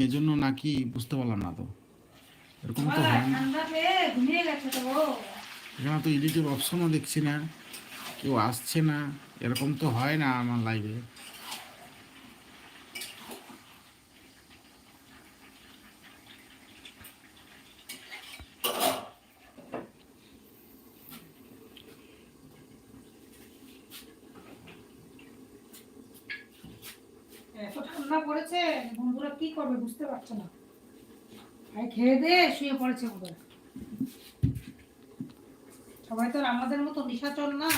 এজন্য নাকি বুঝতে পারলাম না তো। এরকম তো হয়। এখানে তো এডিটের অপশনও দেখছি না কেউ আসছে না এরকম তো হয় না আমার লাইভে ঠান্ডা পড়েছে? বন্ধুরা কি করবে বুঝতে পারছে না। ভাই, খেয়ে দিয়ে শুয়ে পড়েছে ওদের সবাই তো আমাদের মতো নিশাচর না।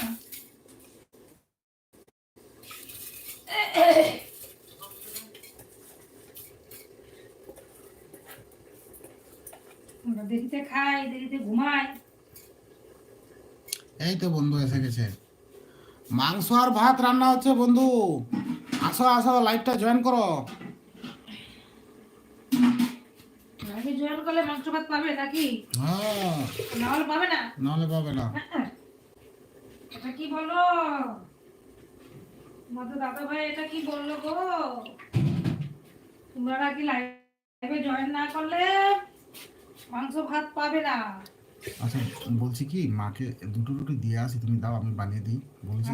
দেরিতে খাই, দেরিতে ঘুমাই। এই তো বন্ধু এসে গেছে। মাংস আর ভাত রান্না হচ্ছে বন্ধু। আসো আসো লাইভটা জয়েন করো। আগে জয়েন করলে মাংস ভাত পাবে নাকি? হ্যাঁ। না হলে পাবে না? নাহলে পাবে না। এটা কি বলো? তোমাদের দাদা ভাই এটা কি বলল গো? তোমরা কি লাইভে জয়েন না করলে মাংস ভাত পাবে না? আচ্ছা বলছি কি মাকে দুটো রুটি দিয়ে আসি তুমি দাও আমি বানিয়ে দিই। বলছি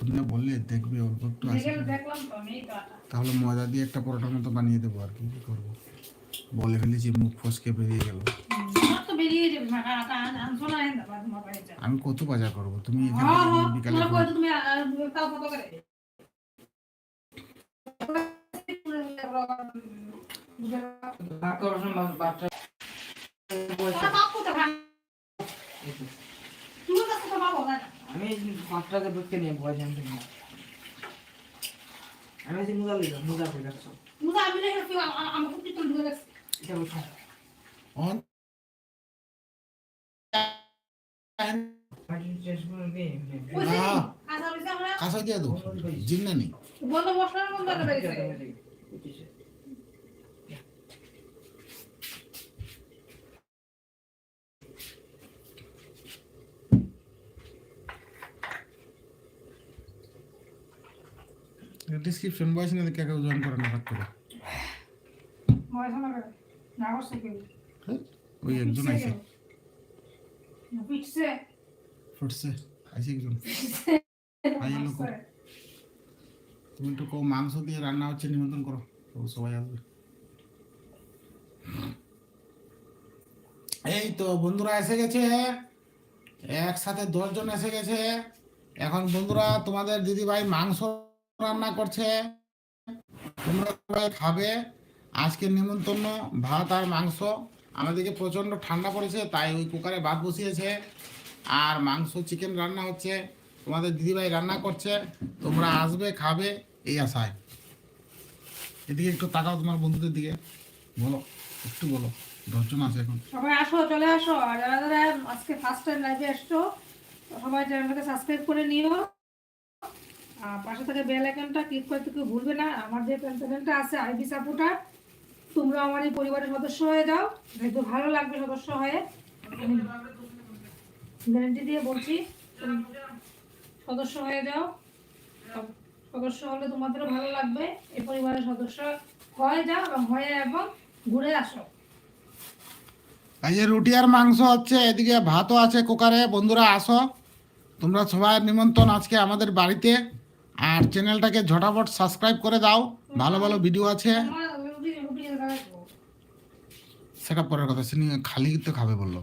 তুমি বললে দেখবে অল্প একটু আটা তাহলে ময়দা দিয়ে একটা পরোটার মতো বানিয়ে দেবো আর কি কি করব? বলে ফেলেছি মুখ ফসকে বেরিয়ে গেল। আমি কত বাজার করব তুমি বিকালে আমি পাঁচ টাকা ঢুকতে নিয়ে ভয় জানতে না। আমি যে মুজা লিখলাম মুজা করে রাখছো মুজা আমি রেখে দিও, আ- আ- আমাকে পিতল দিয়ে রাখছি। এটা অন। করে না। কাঁচা দিয়ে দেবো জিন্না নেই। বন্ধ মশলার গন্ধ একটা ডিসক্রিপশন বয়স না কে কেউ জয়েন করে না হাত করে না না করছে কেউ। হ্যাঁ, ওই একজন আছে কেউ। না, পিছছে। আছে একজন। আই লোক। তুমি একটু কো মাংস দিয়ে রান্না হচ্ছে নিমন্ত্রণ করো। তো সবাই আসবে। এই তো বন্ধুরা এসে গেছে। একসাথে দশজন এসে গেছে। এখন বন্ধুরা তোমাদের দিদি ভাই মাংস রান্না করছে। তোমরা খাবে। আজকে নিমন্ত্রণ, ভাত আর মাংস। আমাদেরকে প্রচণ্ড ঠান্ডা পড়েছে, তাই ওই কুকারে ভাত বসিয়েছে। আর মাংস চিকেন রান্না হচ্ছে। তোমাদের দিদিভাই রান্না করছে। তোমরা আসবে, খাবে এই আশায়। এদিকে একটু তাকাও তোমার বন্ধুদের দিকে। বলো, একটু বলো, দশজন আছে এখন। সবাই আসো, চলে আসো। আর যারা যারা আজকে ফার্স্ট টাইম লাইভে আসছো সবাই চ্যানেলটাকে সাবস্ক্রাইব করে নিও। পাশে থেকে বেল আইকনটা ক্লিক করতে কেউ ভুলবে না। আমার যে চ্যানেলটা আছে আইবি সাপোর্টার তোমরা আমার এই পরিবারের সদস্য হয়ে যাও। দেখবে ভালো লাগবে সদস্য হয়ে। গ্যারান্টি দিয়ে বলছি সদস্য হয়ে যাও। সদস্য হলে তোমাদেরও ভালো লাগবে। এই পরিবারের সদস্য হয়ে যাও এবং হয়ে এবং ঘুরে আসো। এই যে রুটি আর মাংস হচ্ছে, এদিকে ভাতও আছে কুকারে। বন্ধুরা, আসো। তোমরা সবাই নিমন্ত্রণ আজকে আমাদের বাড়িতে। আর চ্যানেলটাকে ঝটাপট সাবস্ক্রাইব করে দাও। ভালো ভালো ভিডিও আছে। সেটা পরের কথা, সে খালি তো খাবে বলল।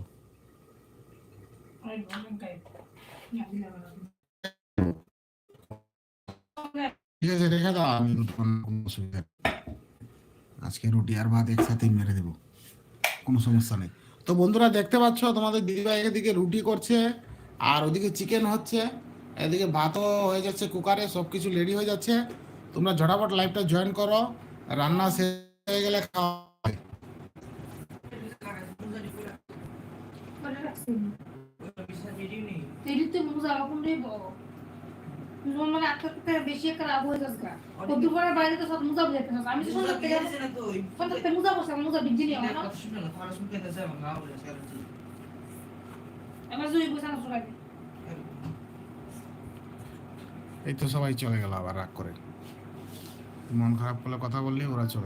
ঠিক আছে, রেখে দাও, আমি অসুবিধা। আজকে রুটি আর ভাত একসাথেই মেরে দেবো। কোনো সমস্যা নেই। তো বন্ধুরা, দেখতে পাচ্ছ, তোমাদের দিদিভাই এদিকে রুটি করছে, আর ওদিকে চিকেন হচ্ছে। এদিকে ভাতও হয়ে যাচ্ছে কুকারে সব কিছু রেডি হয়ে যাচ্ছে তোমরা ঝটাপট লাইভটা জয়েন করো রান্না শেষ হয়ে গেলে খাওয়া মানে হয়ে আমার জুই বসে না এই তো সবাই চলে গেল আবার রাগ করে। মন খারাপ করলে কথা বললে ওরা চলে